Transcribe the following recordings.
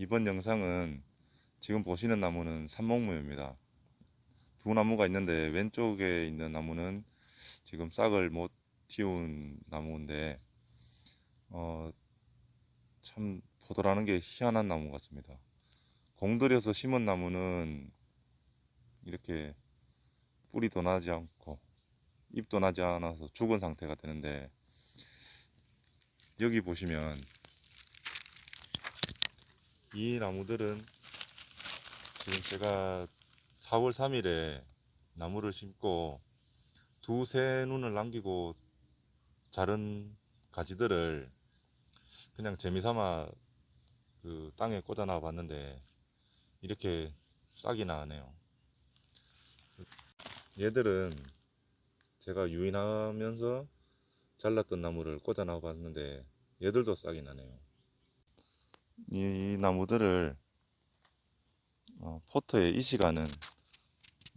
이번 영상은 지금 보시는 나무는 산목무입니다. 두 나무가 있는데 왼쪽에 있는 나무는 지금 싹을 못 틔운 나무인데 어, 참 포도라는 게 희한한 나무 같습니다. 공들여서 심은 나무는 이렇게 뿌리도 나지 않고 잎도 나지 않아서 죽은 상태가 되는데 여기 보시면 이 나무들은 지금 제가 4월 3일에 나무를 심고 두세 눈을 남기고 자른 가지들을 그냥 재미삼아 그 땅에 꽂아놔 봤는데 이렇게 싹이 나네요. 얘들은 제가 유인하면서 잘랐던 나무를 꽂아놔 봤는데 얘들도 싹이 나네요. 이 나무들을 어, 포터에 이식하는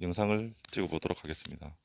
영상을 찍어 보도록 하겠습니다.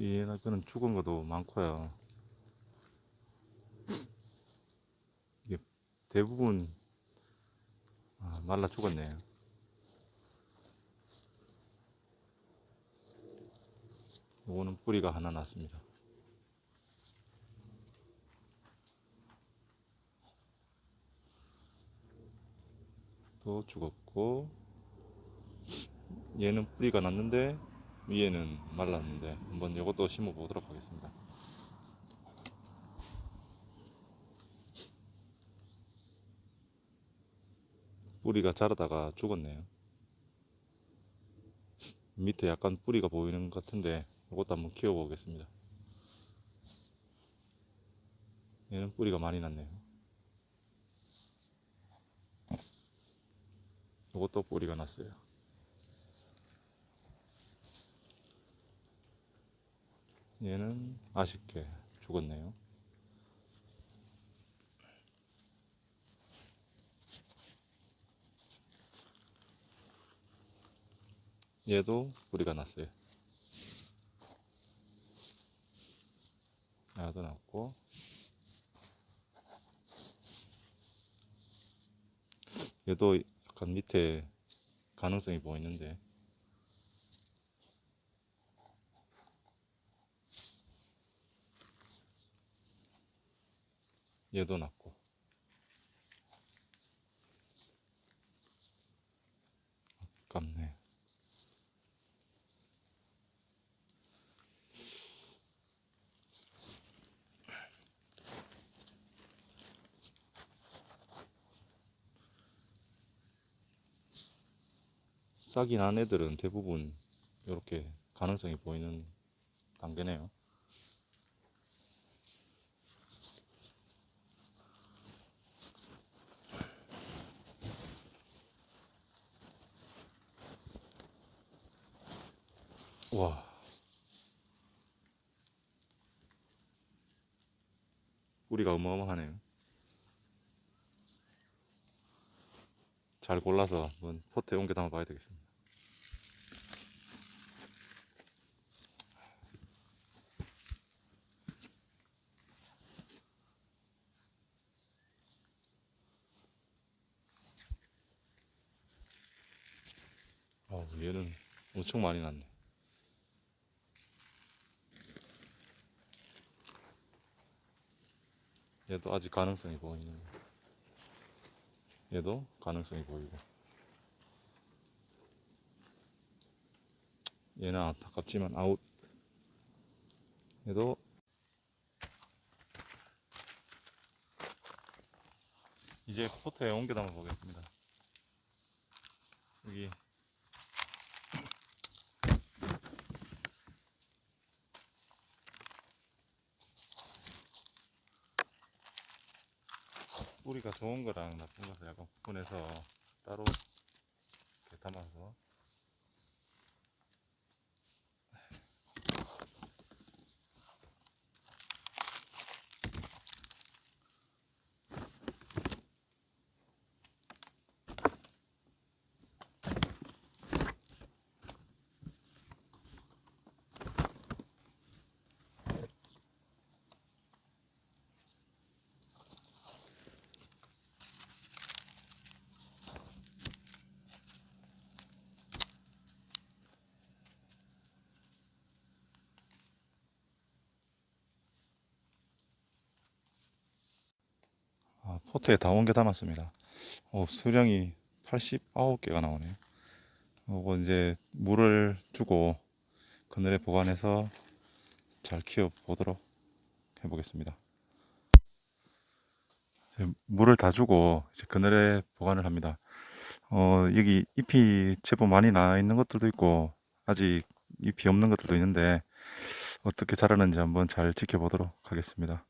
이 나그는 죽은 것도 많고요. 이게 대부분 아, 말라 죽었네요. 요거는 뿌리가 하나 났습니다. 또 죽었고 얘는 뿌리가 났는데 위에는 말랐는데 한번 이것도 심어 보도록 하겠습니다. 뿌리가 자라다가 죽었네요. 밑에 약간 뿌리가 보이는 것 같은데 이것도 한번 키워 보겠습니다. 얘는 뿌리가 많이 났네요. 이것도 뿌리가 났어요. 얘는 아쉽게 죽었네요. 얘도 뿌리가 났어요. 얘도 났고 얘도 약간 밑에 가능성이 보이는데 얘도 났고. 아깝네. 싹이 난 애들은 대부분 이렇게 가능성이 보이는 단계네요 와. 뿌리가 어마어마하네요. 잘 골라서 한번 포트에 옮겨 담아 봐야 되겠습니다. 어, 얘는 엄청 많이 났네. 얘도 아직 가능성이 보이는 얘도 가능성이 보이고. 얘는 안타깝지만 아웃. 얘도 이제 포트에 옮겨 담아 보겠습니다. 여기 뿌리가 좋은 거랑 나쁜 것을 약간 구분해서 따로 이렇게 담아서 아, 포트에 다 옮겨 담았습니다. 어, 수량이 89개가 나오네요. 이거 이제 물을 주고 그늘에 보관해서 잘 키워 보도록 해보겠습니다. 물을 다 주고 이제 그늘에 보관을 합니다. 어, 여기 잎이 제법 많이 나 있는 것들도 있고 아직 잎이 없는 것들도 있는데 어떻게 자라는지 한번 잘 지켜보도록 하겠습니다.